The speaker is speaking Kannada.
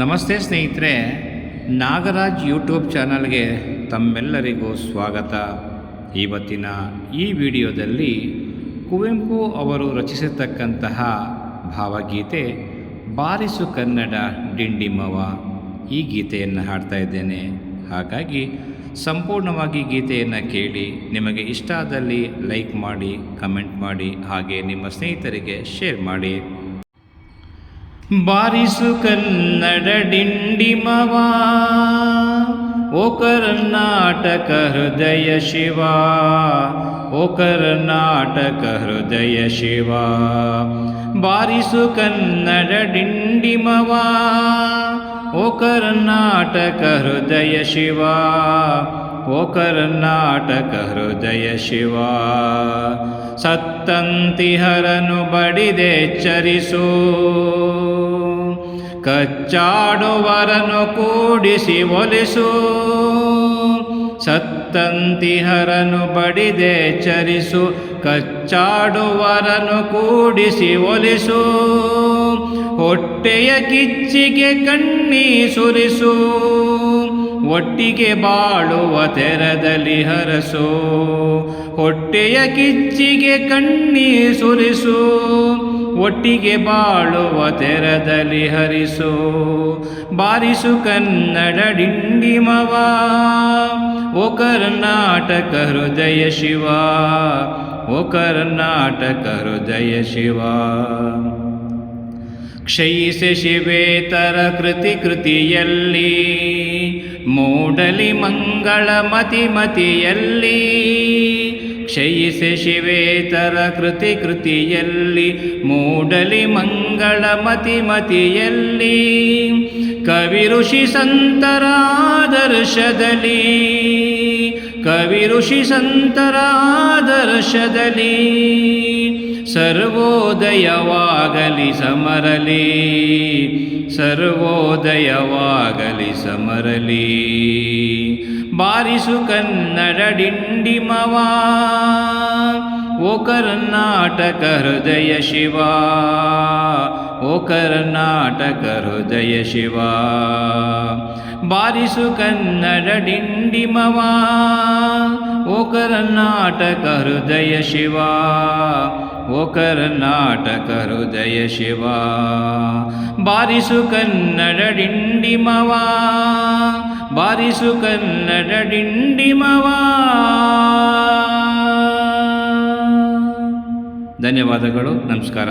ನಮಸ್ತೆ ಸ್ನೇಹಿತರೆ, ನಾಗರಾಜ್ ಯೂಟ್ಯೂಬ್ ಚಾನಲ್ಗೆ ತಮ್ಮೆಲ್ಲರಿಗೂ ಸ್ವಾಗತ. ಇವತ್ತಿನ ಈ ವಿಡಿಯೋದಲ್ಲಿ ಕುವೆಂಪು ಅವರು ರಚಿಸಿರ್ತಕ್ಕಂತಹ ಭಾವಗೀತೆ ಬಾರಿಸು ಕನ್ನಡ ಡಿಂಡಿಮವ ಈ ಗೀತೆಯನ್ನು ಹಾಡ್ತಾ ಇದ್ದೇನೆ. ಹಾಗಾಗಿ ಸಂಪೂರ್ಣವಾಗಿ ಗೀತೆಯನ್ನು ಕೇಳಿ ನಿಮಗೆ ಇಷ್ಟ ಆದಲ್ಲಿ ಲೈಕ್ ಮಾಡಿ, ಕಮೆಂಟ್ ಮಾಡಿ, ಹಾಗೆ ನಿಮ್ಮ ಸ್ನೇಹಿತರಿಗೆ ಶೇರ್ ಮಾಡಿ. ಬಾರಿಸು ಕನ್ನಡ ಡಿಂಡಿಮವ. ಓ ಕರ್ನಾಟಕ ಹೃದಯ ಶಿವ. ಓ ಕರ್ನಾಟಕ ಹೃದಯ ಶಿವ. ಬಾರಿಸು ಕನ್ನಡ ಡಿಂಡಿಮವ. ಓ ಕರ್ನಾಟಕ ಹೃದಯ ಶಿವ. ಓ ಕರ್ನಾಟಕ ಹೃದಯ ಶಿವ. ಸತ್ತಂತಿಹರನು ಬಡಿದೆಚ್ಚರಿಸು ಕಚ್ಚಾಡುವರನು ಕೂಡಿಸಿ ಒಲಿಸು. ಸತ್ತಂತಿಹರನು ಬಡಿದೆಚ್ಚರಿಸು ಕಚ್ಚಾಡುವರನು ಕೂಡಿಸಿ ಒಲಿಸು. ಹೊಟ್ಟೆಯ ಕಿಚ್ಚಿಗೆ ಕಣ್ಣಿ ಸುರಿಸು. ಒಟ್ಟಿಗೆ ಬಾಳುವ ತೆರದಲ್ಲಿ ಹರಸು. ಹೊಟ್ಟೆಯ ಕಿಚ್ಚಿಗೆ ಕಣ್ಣಿ ಸುರಿಸು. ಒಟ್ಟಿಗೆ ಬಾಳುವ ತೆರದಲ್ಲಿ ಹರಿಸೋ. ಬಾರಿಸು ಕನ್ನಡ ಡಿಂಡಿಮವ. ಓ ಕರ್ನಾಟಕ ಹೃದಯ ಶಿವ. ಓ ಕರ್ನಾಟಕ ಹೃದಯ ಶಿವ. ಕ್ಷಯಿಸಿ ಶಿವೇತರ ಕೃತಿ ಕೃತಿಯಲ್ಲಿ, ಮೂಡಲಿ ಮಂಗಳ ಮತಿ ಮತಿಯಲ್ಲಿ, ಕ್ಷಯಿಸಿ ಶಿವೇತರ ಕೃತಿ ಕೃತಿಯಲ್ಲಿ, ಮೂಡಲಿ ಮಂಗಳ ಮತಿ ಮತಿಯಲ್ಲಿ, ಕವಿ ಋಷಿ ಸಂತರ ಆದರ್ಶದಲ್ಲಿ ಕವಿ ಋಷಿ ಸಂತರ ಸರ್ವೋದಯವಾಗಲಿ ಸಮರಲಿ ಸರ್ವೋದಯವಾಗಲಿ ಸಮರಲಿ. ಬಾರಿಸು ಕನ್ನಡ ಡಿಂಡಿಮವ, ಓ ಕರ್ನಾಟಕ ಹೃದಯ ಶಿವ, ಓ ಕರ್ನಾಟಕ ಹೃದಯ ಶಿವ. ಬಾರಿಸು ಕನ್ನಡ ಡಿಂಡಿಮವ ಓ ಕರ್ನಾಟಕ ಹೃದಯ ಶಿವ, ಓ ಕರ್ನಾಟಕ ಹೃದಯ ಶಿವ. ಬಾರಿಸು ಕನ್ನಡ ಡಿಂಡಿಮವ, ಬಾರಿಸು ಕನ್ನಡ ಡಿಂಡಿಮವ. ಧನ್ಯವಾದಗಳು, ನಮಸ್ಕಾರ.